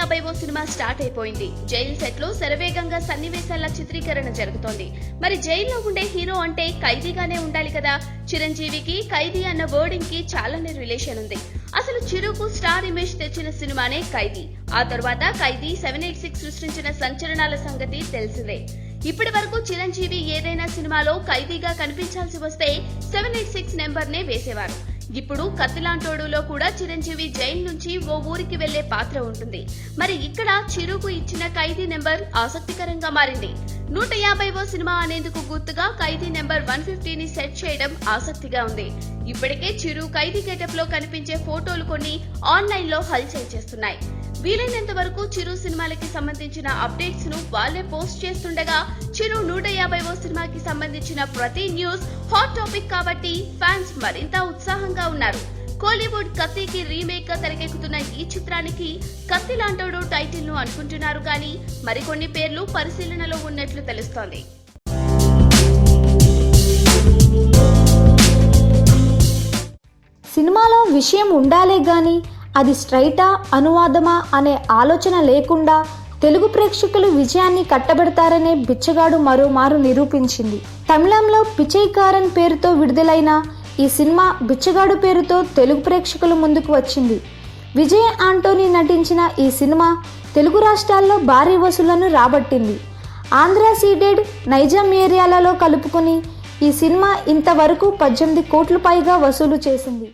ఓ cinema start అయిపోయింది. Jail సెట్లో శరవేగంగా సన్నివేశాల చిత్రీకరణ జరుగుతోంది. మరి జైల్లో ఉండే హీరో అంటే ఖైదీగానే ఉండాలి కదా? చిరంజీవికి ఖైదీ అన్న వర్డింగ్కి చాలానే రిలేషన్ ఉంది. అసలు చిరుకు స్టార్ ఇమేజ్ తెచ్చిన సినిమానే ఖైదీ. ఆ తర్వాత ఖైదీ సెవెన్ ఎయిట్ సిక్స్ సృష్టించిన సంచలనాల సంగతి తెలిసిందే. ఇప్పటి వరకు చిరంజీవి ఏదైనా సినిమాలో ఖైదీగా కనిపించాల్సి వస్తే సెవెన్ ఎయిట్ సిక్స్ నెంబర్ నే వేసేవారు. ఇప్పుడు కత్తిలాంటోడులో కూడా చిరంజీవి జైలు నుంచి ఓ ఊరికి వెళ్ళే పాత్ర ఉంటుంది. మరి ఇక్కడ చిరుకు ఇచ్చిన ఖైదీ నెంబర్ ఆసక్తికరంగా మారింది. నూట యాభైవో సినిమా అనేందుకు గుర్తుగా ఖైదీ నెంబర్ వన్ ఫిఫ్టీని సెట్ చేయడం ఆసక్తిగా ఉంది. ఇప్పటికే చిరు ఖైదీ గెటప్లో కనిపించే ఫోటోలు కొన్ని ఆన్లైన్లో హల్చల్ చేస్తున్నాయి. వీలైనంత వరకు చిరు సినిమాలకి సంబంధించిన అప్డేట్స్ను వాళ్ళే పోస్ట్ చేస్తుండగా చిరు నూట యాభైవ సినిమాకి సంబంధించిన ప్రతి న్యూస్ హాట్ టాపిక్ కాబట్టి ఫ్యాన్స్ మరింత ఉత్సాహంగా ఉన్నారు. కోలీవుడ్ కత్తికి రీమేక్గా తెరకెక్కుతున్న ఈ చిత్రానికి కత్తి లాంటోడు టైటిల్ను అనుకుంటున్నారు కానీ మరికొన్ని పేర్లు పరిశీలనలో ఉన్నట్లు తెలుస్తోంది. సినిమాలో విషయం ఉండాలే గాని అది స్ట్రైటా అనువాదమా అనే ఆలోచన లేకుండా తెలుగు ప్రేక్షకులు విజయాన్ని కట్టబెడతారనే బిచ్చగాడు మరోమారు నిరూపించింది. తమిళంలో పిచైకారన్ పేరుతో విడుదలైన ఈ సినిమా బిచ్చగాడు పేరుతో తెలుగు ప్రేక్షకుల ముందుకు వచ్చింది. విజయ్ ఆంటోనీ నటించిన ఈ సినిమా తెలుగు రాష్ట్రాల్లో భారీ వసూళ్ళను రాబట్టింది. ఆంధ్ర సీడెడ్ నైజాం ఏరియాలలో కలుపుకుని ఈ సినిమా ఇంతవరకు పద్దెనిమిది కోట్ల పైగా వసూలు చేసింది.